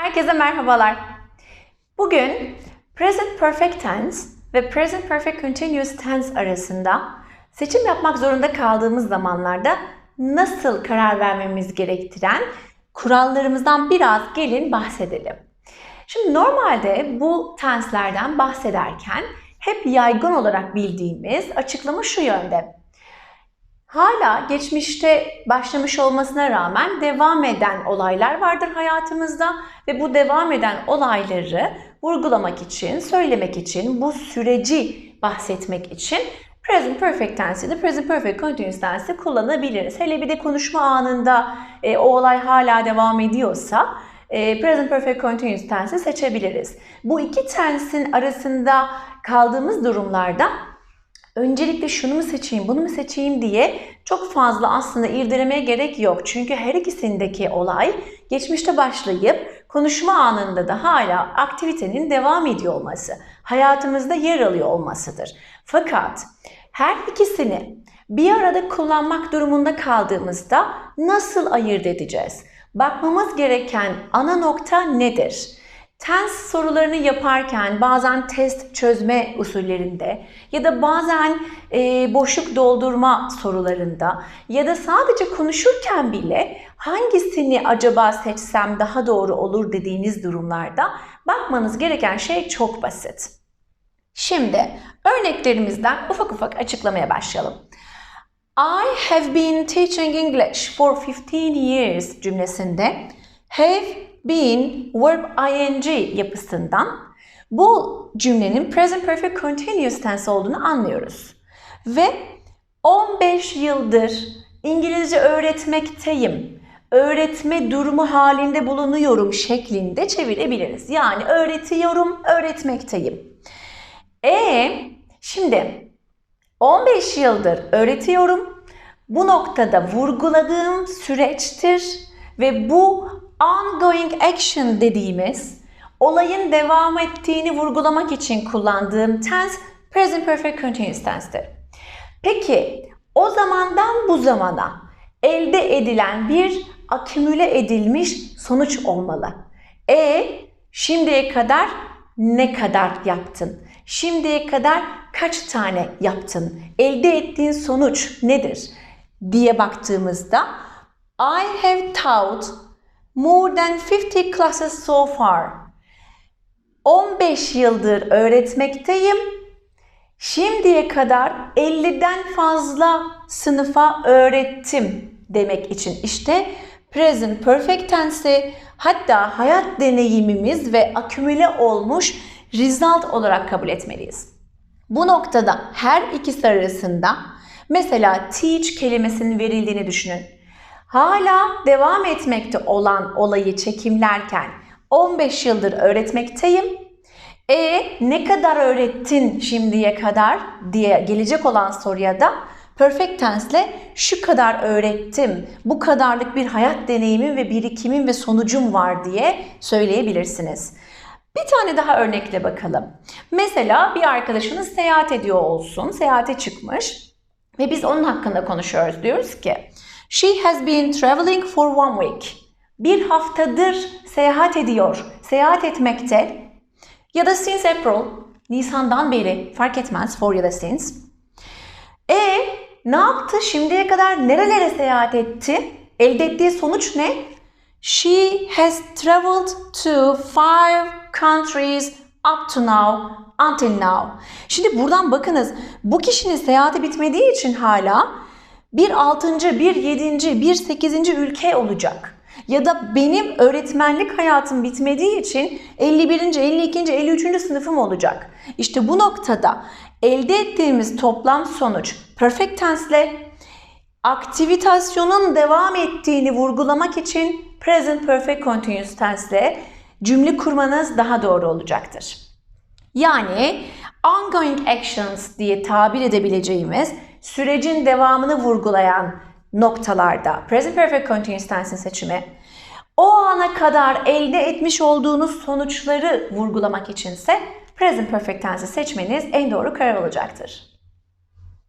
Herkese merhabalar. Bugün present perfect tense ve present perfect continuous tense arasında seçim yapmak zorunda kaldığımız zamanlarda nasıl karar vermemiz gerektiren kurallarımızdan biraz gelin bahsedelim. Şimdi normalde bu tenselerden bahsederken hep yaygın olarak bildiğimiz açıklama şu yönde. Hala geçmişte başlamış olmasına rağmen devam eden olaylar vardır hayatımızda ve bu devam eden olayları vurgulamak için, söylemek için, bu süreci bahsetmek için present perfect tense'i de present perfect continuous tense'i kullanabiliriz. Hele bir de konuşma anında e, o olay hala devam ediyorsa e, present perfect continuous tense'i seçebiliriz. Bu iki tense'in arasında kaldığımız durumlarda öncelikle şunu mu seçeyim, bunu mu seçeyim diye çok fazla aslında irdelemeye gerek yok. Çünkü her ikisindeki olay geçmişte başlayıp konuşma anında da hala aktivitenin devam ediyor olması, hayatımızda yer alıyor olmasıdır. Fakat her ikisini bir arada kullanmak durumunda kaldığımızda nasıl ayırt edeceğiz? Bakmamız gereken ana nokta nedir? Tense sorularını yaparken bazen test çözme usullerinde ya da bazen e, boşluk doldurma sorularında ya da sadece konuşurken bile hangisini acaba seçsem daha doğru olur dediğiniz durumlarda bakmanız gereken şey çok basit. Şimdi örneklerimizden ufak ufak açıklamaya başlayalım. I have been teaching English for 15 years cümlesinde have been verb ing yapısından bu cümlenin present perfect continuous tense olduğunu anlıyoruz. Ve 15 yıldır İngilizce öğretmekteyim. Öğretme durumu halinde bulunuyorum şeklinde çevirebiliriz. Yani öğretiyorum, öğretmekteyim. E şimdi 15 yıldır öğretiyorum. Bu noktada vurguladığım süreçtir ve bu ongoing action dediğimiz olayın devam ettiğini vurgulamak için kullandığım tense present perfect continuous tense'tir. Peki o zamandan bu zamana elde edilen bir akümüle edilmiş sonuç olmalı. E şimdiye kadar ne kadar yaptın? Şimdiye kadar kaç tane yaptın? Elde ettiğin sonuç nedir? diye baktığımızda I have taught more than 50 classes so far. 15 yıldır öğretmekteyim. Şimdiye kadar 50'den fazla sınıfa öğrettim demek için işte present perfect tense hatta hayat deneyimimiz ve akümüle olmuş result olarak kabul etmeliyiz. Bu noktada her ikisi arasında mesela teach kelimesinin verildiğini düşünün. Hala devam etmekte olan olayı çekimlerken 15 yıldır öğretmekteyim. E ne kadar öğrettin şimdiye kadar diye gelecek olan soruya da perfect tense ile şu kadar öğrettim, bu kadarlık bir hayat deneyimim ve birikimim ve sonucum var diye söyleyebilirsiniz. Bir tane daha örnekle bakalım. Mesela bir arkadaşınız seyahat ediyor olsun, seyahate çıkmış ve biz onun hakkında konuşuyoruz. Diyoruz ki, She has been traveling for one week. Bir haftadır seyahat ediyor, seyahat etmekte. Ya da since April, Nisan'dan beri fark etmez for ya da since. E ne yaptı? Şimdiye kadar nerelere seyahat etti? Elde ettiği sonuç ne? She has traveled to five countries up to now, until now. Şimdi buradan bakınız. Bu kişinin seyahati bitmediği için hala bir altıncı, bir yedinci, bir sekizinci ülke olacak. Ya da benim öğretmenlik hayatım bitmediği için 51. 52. 53. sınıfım olacak. İşte bu noktada elde ettiğimiz toplam sonuç perfect tense ile aktivitasyonun devam ettiğini vurgulamak için present perfect continuous tense ile cümle kurmanız daha doğru olacaktır. Yani ongoing actions diye tabir edebileceğimiz sürecin devamını vurgulayan noktalarda present perfect continuous tense'in seçimi o ana kadar elde etmiş olduğunuz sonuçları vurgulamak içinse present perfect tense'i seçmeniz en doğru karar olacaktır.